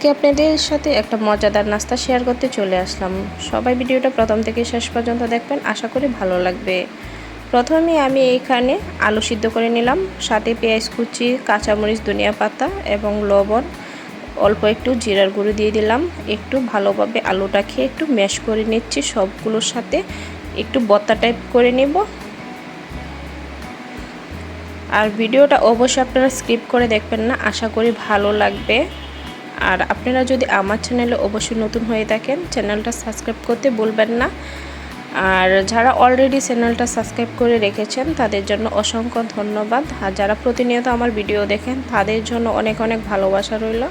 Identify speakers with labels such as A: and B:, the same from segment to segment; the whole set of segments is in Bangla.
A: আজকে আপনাদের সাথে একটা মজাদার নাস্তা শেয়ার করতে চলে আসলাম। সবাই ভিডিওটা প্রথম থেকে শেষ পর্যন্ত দেখবেন, আশা করি ভালো লাগবে। প্রথমে আমি এইখানে আলু সিদ্ধ করে নিলাম, সাথে পেঁয়াজ কুচি, কাঁচামরিচ, ধনিয়া পাতা এবং লবণ, অল্প একটু জিরার গুঁড়ো দিয়ে দিলাম। একটু ভালোভাবে আলুটা খেয়ে একটু ম্যাশ করে নিচ্ছি, সবগুলোর সাথে একটু বত্তা টাইপ করে নেব। আর ভিডিওটা অবশ্যই আপনারা স্কিপ করে দেখবেন না, আশা করি ভালো লাগবে। আর আপনারা যদি আমার চ্যানেলে অবশ্যই নতুন হয়ে থাকেন চ্যানেলটা সাবস্ক্রাইব করতে বলবেন না। আর যারা অলরেডি চ্যানেলটা সাবস্ক্রাইব করে রেখেছেন, তাদের জন্য অসংখ্য ধন্যবাদ। আর যারা প্রতিনিয়ত আমার ভিডিও দেখেন, তাদের জন্য অনেক অনেক ভালোবাসা রইল।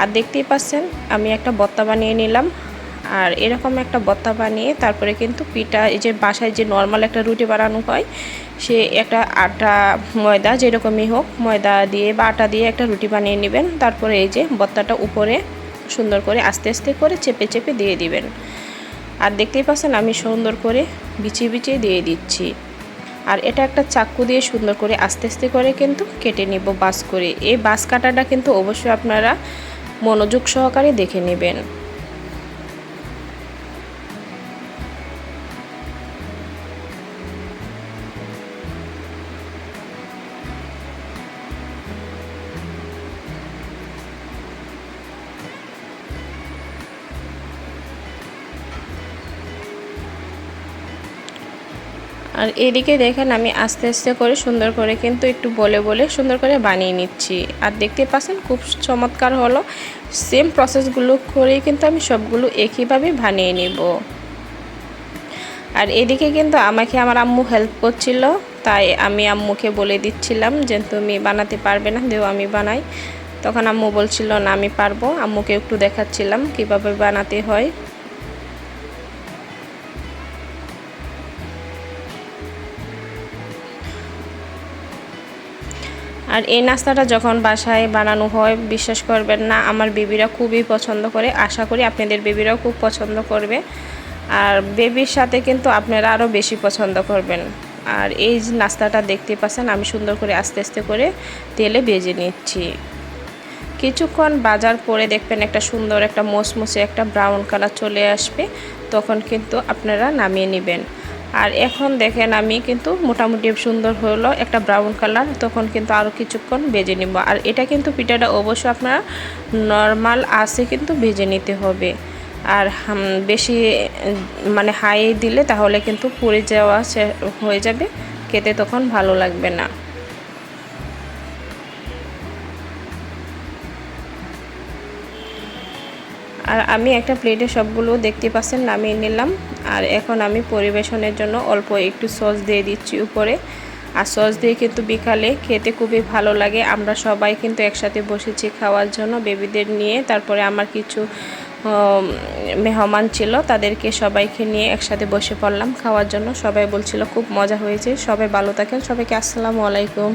A: আর দেখতেই পাচ্ছেন, আমি একটা বত্তা বানিয়ে নিলাম। আর এরকম একটা বত্তা বানিয়ে তারপরে কিন্তু পিঠা, এই যে বাসায় যে নর্মাল একটা রুটি বানানো হয়, সে একটা আটা ময়দা যেরকমই হোক, ময়দা দিয়ে বা আটা দিয়ে একটা রুটি বানিয়ে নেবেন। তারপরে এই যে বত্তাটা উপরে সুন্দর করে আস্তে আস্তে করে চেপে চেপে দিয়ে দিবেন। আর দেখতেই পাচ্ছেন আমি সুন্দর করে বিছিয়ে বিছিয়ে দিয়ে দিচ্ছি। আর এটা একটা চাকু দিয়ে সুন্দর করে আস্তে আস্তে করে কিন্তু কেটে নিব বাস করে। এই বাস কাটাটা কিন্তু অবশ্যই আপনারা মনোযোগ সহকারে দেখে নেবেন। আর এদিকে দেখেন আমি আস্তে আস্তে করে সুন্দর করে কিন্তু একটু বলে বলে সুন্দর করে বানিয়ে নিচ্ছি। আর দেখতে পাচ্ছেন খুব চমৎকার হলো। সেম প্রসেসগুলো করেই কিন্তু আমি সবগুলো একইভাবে বানিয়ে নিব। আর এদিকে কিন্তু আমাকে আমার আম্মু হেল্প করছিল, তাই আমি আম্মুকে বলে দিচ্ছিলাম যে, তুমি বানাতে পারবে না, দেও আমি বানাই। তখন আম্মু বলছিল, না, আমি পারব। আম্মুকে একটু দেখাচ্ছিলাম কীভাবে বানাতে হয়। আর এই নাস্তাটা যখন বাসায় বানানো হয়, বিশ্বাস করবেন না, আমার বেবিরা খুবই পছন্দ করে। আশা করি আপনাদের বেবিরাও খুব পছন্দ করবে। আর বেবির সাথে কিন্তু আপনারা আরও বেশি পছন্দ করবেন। আর এই নাস্তাটা দেখতে পাচ্ছেন, আমি সুন্দর করে আস্তে আস্তে করে তেলে ভেজে নিচ্ছি। কিছুক্ষণ বাজার পরে দেখবেন একটা সুন্দর একটা মোসমুসে একটা ব্রাউন কালার চলে আসবে, তখন কিন্তু আপনারা নামিয়ে নেবেন। আর এখন দেখেন আমি কিন্তু মোটামুটি সুন্দর হলো একটা ব্রাউন কালার তখন কিন্তু আরও কিছুক্ষণ ভেজে নিব। আর এটা কিন্তু পিঠাটা অবশ্যই আপনারা নর্মাল আসে কিন্তু ভেজে নিতে হবে। আর বেশি মানে হাই দিলে তাহলে কিন্তু পুড়ে যাওয়া হয়ে যাবে, খেতে তখন ভালো লাগবে না। আর আমি একটা প্লেটে সবগুলো দেখতে পাচ্ছেন, নামিয়ে নিলাম। আর এখন আমি পরিবেশনের জন্য অল্প একটু সস দিয়ে দিচ্ছি উপরে। আর সস দিয়ে কিন্তু বিকালে খেতে খুবই ভালো লাগে। আমরা সবাই কিন্তু একসাথে বসেছি খাওয়ার জন্য। বেবিদের নিয়ে তারপরে আমার কিছু মেহমান ছিল, তাদেরকে সবাইকে নিয়ে একসাথে বসে পড়লাম খাওয়ার জন্য। সবাই বলছিল, খুব মজা হয়েছে। সবাই ভালো থাকেন। সবাইকে আসসালামু আলাইকুম।